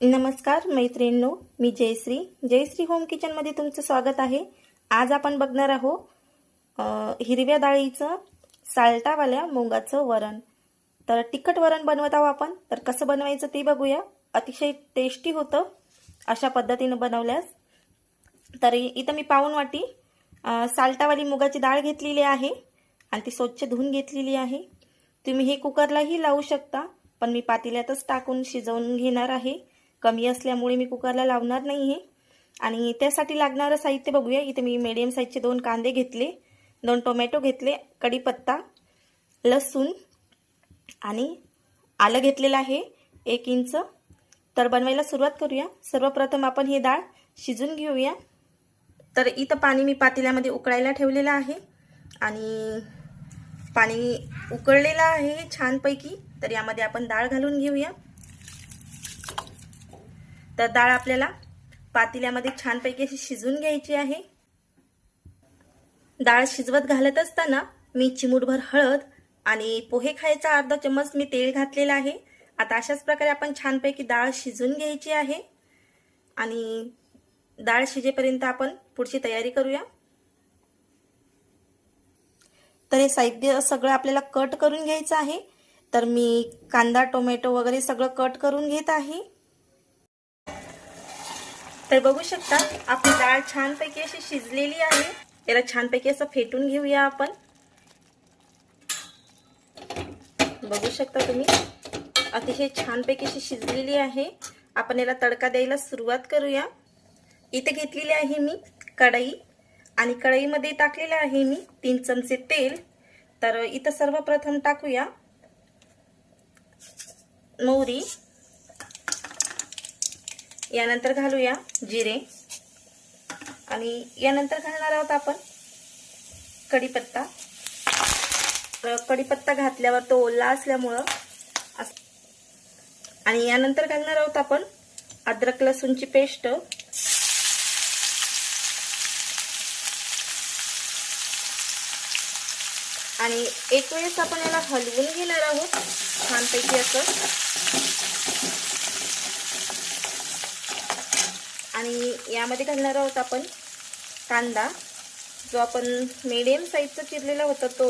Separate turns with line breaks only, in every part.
नमस्कार मैत्रिणींनो. मी जयश्री. जयश्री होम किचनमध्ये तुमचं स्वागत आहे. आज आपण बघणार आहोत हिरव्या डाळीचं साल्टावाल्या मुगाचं वरण. तर तिखट वरण बनवत आहोत आपण. तर कसं बनवायचं ते बघूया. अतिशय टेस्टी होतं अशा पद्धतीनं बनवल्यास. तर इथं मी पाऊन वाटी साल्टावाली मुगाची डाळ घेतलेली आहे आणि ती स्वच्छ धुवून घेतलेली आहे. तुम्ही हे कुकरलाही लावू शकता पण मी पातेल्यातच टाकून शिजवून घेणार आहे. कमी असल्यामुळे मी कुकरला लावणार नाही आहे आणि त्यासाठी लागणारं साहित्य बघूया. इथे मी मीडियम साईजचे दोन कांदे घेतले दोन टोमॅटो घेतले कढीपत्ता लसूण आणि आलं घेतलेलं आहे एक इंच. तर बनवायला सुरुवात करूया. सर्वप्रथम आपण ही डाळ शिजून घेऊया. तर इथं पाणी मी पातेल्यामध्ये उकळायला ठेवलेलं आहे. आणि पाणी उकळलेलं आहे छानपैकी. तर यामध्ये आपण डाळ घालून घेऊया. तर डाळ आपल्याला पातेल्यामध्ये छानपैकी अशी शिजून घ्यायची आहे. डाळ शिजवत घालत असताना मी चिमूटभर हळद आणि पोहे खायचा अर्धा चम्मच मी तेल घातलेलं आहे. आता अशाच प्रकारे आपण छानपैकी डाळ शिजून घ्यायची आहे. आणि डाळ शिजेपर्यंत आपण पुढची तयारी करूया. तर हे साहित्य सगळं आपल्याला कट करून घ्यायचं आहे. तर मी कांदा टोमॅटो वगैरे सगळं कट करून घेत आहे. तर बघू शकता आपली डाळ छानपैकी अशी शिजलेली आहे. याला छानपैकी असं फेटून घेऊया आपण. बघू शकता तुम्ही अतिशय छानपैकी अशी शिजलेली आहे. आपण याला तडका द्यायला सुरुवात करूया. इथे घेतलेली आहे मी कढई आणि कढईमध्ये टाकलेलं आहे मी तीन चमचे तेल. तर इथं सर्वप्रथम टाकूया मोहरी. यानंतर घालूया जिरे. आणि यानंतर घालणार आहोत आपण कढीपत्ता. कढीपत्ता घातल्यावर तो ओला असल्यामुळं आणि यानंतर घालणार आहोत आपण अद्रक लसूणची पेस्ट. आणि एक वेळेस आपण याला हलवून घेणार आहोत छानपैकी असं आणि यामध्ये घालणार आहोत आपण कांदा. जो आपण मीडियम साईजचा चिरलेला होता तो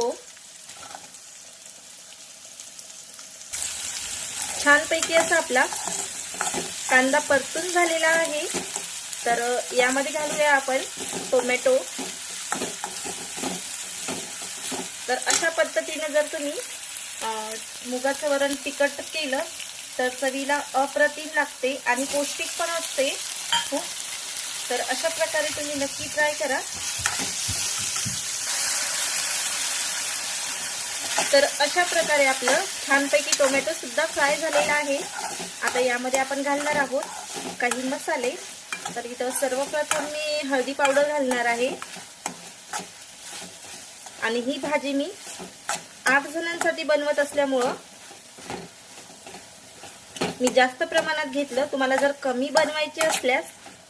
छानपैकी असा आपला कांदा परतून झालेला आहे. तर यामध्ये घालूया आपण टोमॅटो तर अशा पद्धतीने जर तुम्ही मुगाचं वरण तिखट केलं तर चवीला अप्रतिम लागते आणि पौष्टिक पण असते खूप तर अशा प्रकारे तुम्ही नक्की ट्राय करा. तर अशा प्रकारे आपलं छानपैकी टोमॅटो सुद्धा फ्राय झालेला आहे. आता यामध्ये आपण घालणार आहोत काही मसाले. तर इथं सर्वप्रथम मी हळदी पावडर घालणार आहे. आणि ही भाजी मी आठ जणांसाठी बनवत असल्यामुळं मी जास्त प्रमाणात घेतलं. तुम्हाला जर कमी बनवायचे असल्यास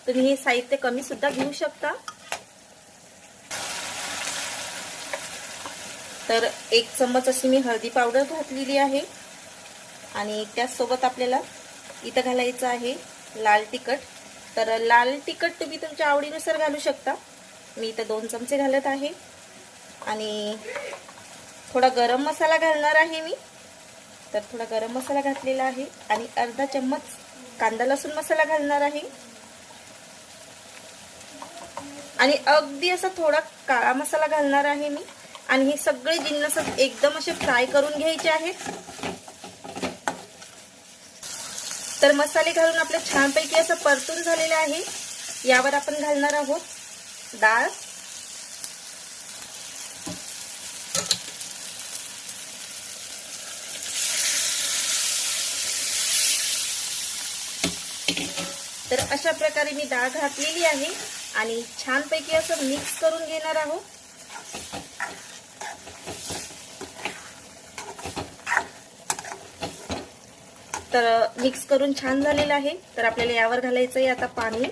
तुम्ही हे साहित्य कमी सुद्धा घेऊ शकता. तर एक चम्मच अशी मी हळदी पावडर घातलेली आहे. आणि त्याचसोबत आपल्याला इथं घालायचं आहे लाल तिखट. तर लाल तिखट तुम्ही तुमच्या आवडीनुसार घालू शकता. मी इथं दोन चमचे घालत आहे. आणि थोडा गरम मसाला घालणार आहे मी. तर थोडा गरम मसाला घातलेला आहे. आणि अर्धा चम्मच कांदा लसूण मसाला घालणार आहे. आणि अगदी असा थोडा काळा मसाला घालणार आहे मी. आणि हे सगळे जिन्नस एकदम असे फ्राय करून घ्यायचे आहेत. तर मसाले घालून आपले छानपैकी असं परतून झालेलं आहे. यावर आपण घालणार आहोत डाळ. तर अशा प्रकारे मी डाळ घातलेली आहे. आणि छानपैकी असं मिक्स करून घेणार आहोत. तर मिक्स करून छान झालेलं आहे. तर आपल्याला यावर घालायचं आहे आता पाणी.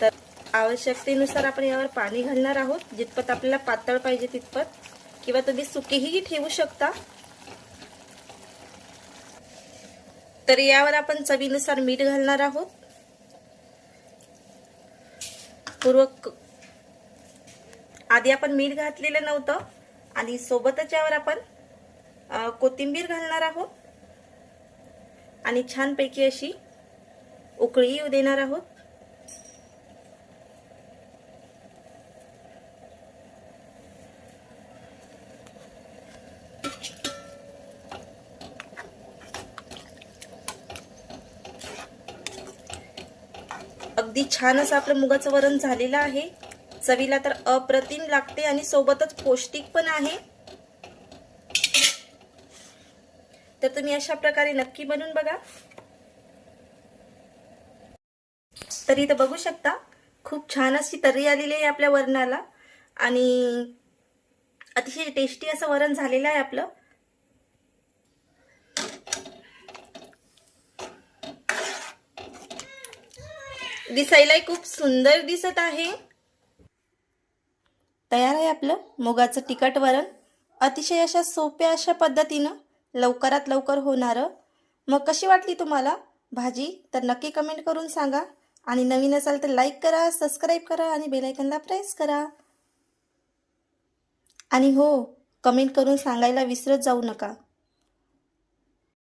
तर आवश्यकतेनुसार आपण यावर पाणी घालणार आहोत. जितपत आपल्याला पातळ पाहिजे तितपत. किंवा तुम्ही सुकेही ठेवू शकता. तर यावर आपण चवीनुसार मीठ घालणार आहोत. पूर्वक आधी आपण मीठ घातलेलं नव्हतं आणि सोबतच यावर आपण कोथिंबीर घालणार आहोत. आणि छानपैकी अशी उकळी येऊ देणार आहोत. अगदी छान असं आपलं मुगाचं वरण झालेलं आहे. चवीला तर अप्रतिम लागते आणि सोबतच पौष्टिक पण आहे. तर तुम्ही अशा प्रकारे नक्की बनवून बघा. तर इथं बघू शकता खूप छान अशी तर्री आलेली आहे आपल्या वरणाला. आणि अतिशय टेस्टी असं वरण झालेलं आहे आपलं. दिसायलाही खूप सुंदर दिसत आहे. तयार आहे आपलं मुगाचं तिखट वरण. अतिशय अशा सोप्या अशा पद्धतीनं लवकरात लवकर होणारं. मग कशी वाटली तुम्हाला भाजी? तर नक्की कमेंट करून सांगा. आणि नवीन असाल तर लाईक करा सबस्क्राईब करा आणि बेलायकनला प्रेस करा. आणि हो कमेंट करून सांगायला विसरत जाऊ नका.